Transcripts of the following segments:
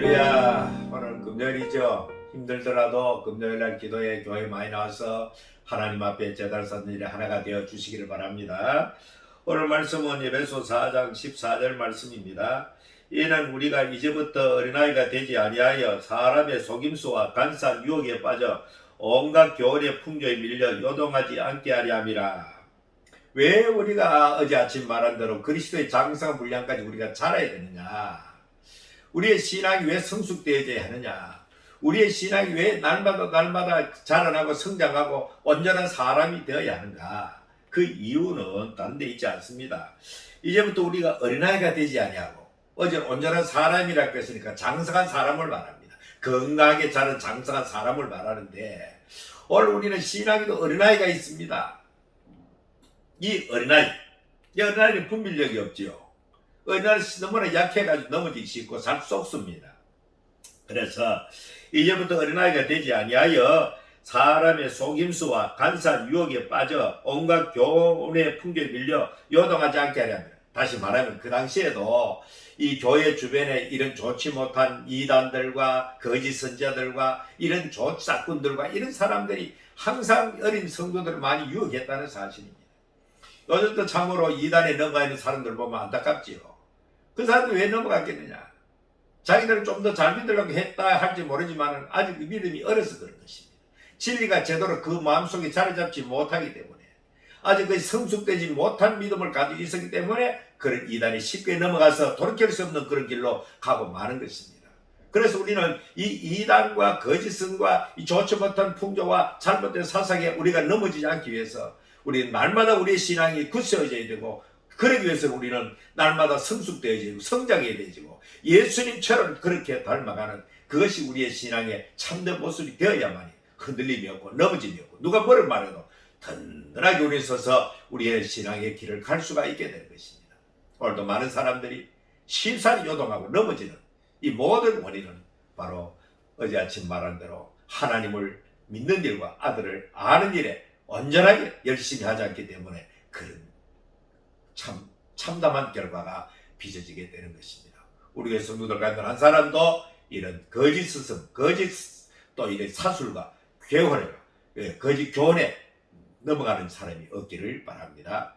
할렐루야. 오늘 금요일이죠. 힘들더라도 금요일날 기도에 교회 많이 나와서 하나님 앞에 제달 쌓는 일에 하나가 되어 주시기를 바랍니다. 오늘 말씀은 예배소 4장 14절 말씀입니다. 이는 우리가 이제부터 어린아이가 되지 아니하여 사람의 속임수와 간사한 유혹에 빠져 온갖 교훈의 풍조에 밀려 요동하지 않게 하려 함이라. 왜 우리가 어제 아침 말한 대로 그리스도의 장성 분량까지 우리가 자라야 되느냐 우리의 신앙이 왜 성숙되어져야 하느냐? 우리의 신앙이 왜 날마다 날마다 자라나고 성장하고 온전한 사람이 되어야 하는가? 그 이유는 다른 데 있지 않습니다. 이제부터 우리가 어린아이가 되지 아니하고 어제 온전한 사람이라고 했으니까 장성한 사람을 말합니다. 건강하게 자란 장성한 사람을 말하는데 오늘 우리는 신앙에도 어린아이가 있습니다. 이 어린아이, 이 어린아이는 분별력이 없지요. 어린아이는 너무나 약해가지고 넘어지기 쉽고 잘 쏙습니다. 그래서 이제부터 어린아이가 되지 아니하여 사람의 속임수와 간사한 유혹에 빠져 온갖 교훈의 풍조에 밀려 요동하지 않게 하려 합니다. 다시 말하면 그 당시에도 이 교회 주변에 이런 좋지 못한 이단들과 거짓 선자들과 이런 조사꾼들과 이런 사람들이 항상 어린 성도들을 많이 유혹했다는 사실입니다. 요즘도 참으로 이단에 넘어가 있는 사람들 보면 안타깝지요. 그 사람들 왜 넘어갔겠느냐? 자기들은 좀 더 잘 믿으려고 했다 할지 모르지만 아직 그 믿음이 어려서 그런 것입니다. 진리가 제대로 그 마음속에 자리 잡지 못하기 때문에 아직 그 성숙되지 못한 믿음을 가지고 있었기 때문에 그런 이단이 쉽게 넘어가서 돌이킬 수 없는 그런 길로 가고 마는 것입니다. 그래서 우리는 이 이단과 거짓성과 이 좋지 못한 풍조와 잘못된 사상에 우리가 넘어지지 않기 위해서 우리는 날마다 우리의 신앙이 굳세어져야 되고 그러기 위해서 우리는 날마다 성숙되어지고 성장해야 되지고 예수님처럼 그렇게 닮아가는 그것이 우리의 신앙의 참된 모습이 되어야만이 흔들림이 없고 넘어짐이 없고 누가 뭐를 말해도 든든하게 우리 서서 우리의 신앙의 길을 갈 수가 있게 되는 것입니다. 오늘도 많은 사람들이 쉽사리 요동하고 넘어지는 이 모든 원인은 바로 어제 아침 말한 대로 하나님을 믿는 일과 아들을 아는 일에 온전하게 열심히 하지 않기 때문에 그런 참 참담한 결과가 빚어지게 되는 것입니다. 우리 교회 성도들 가운데 한 사람도 이런 거짓 스승, 거짓 또 이런 사술과 괴혼에 예, 거짓 교훈에 넘어가는 사람이 없기를 바랍니다.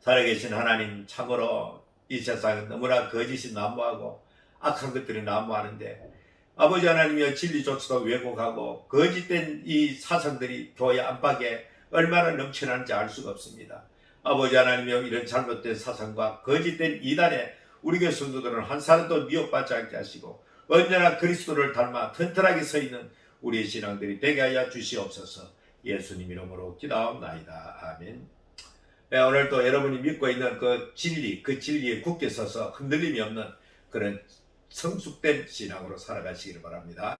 살아계신 하나님 참으로 이 세상은 너무나 거짓이 난무하고 악한 것들이 난무하는데 아버지 하나님이여 진리조차도 왜곡하고 거짓된 이 사상들이 교회 안팎에 얼마나 넘쳐나는지 알 수가 없습니다. 아버지 하나님이여 이런 잘못된 사상과 거짓된 이단에 우리 교회 성도들은 한 사람도 미혹받지 않게 하시고 언제나 그리스도를 닮아 튼튼하게 서 있는 우리의 신앙들이 되게 하여 주시옵소서 예수님 이름으로 기도하옵나이다. 아멘. 네, 오늘도 여러분이 믿고 있는 그 진리, 그 진리에 굳게 서서 흔들림이 없는 그런 성숙된 신앙으로 살아가시기를 바랍니다.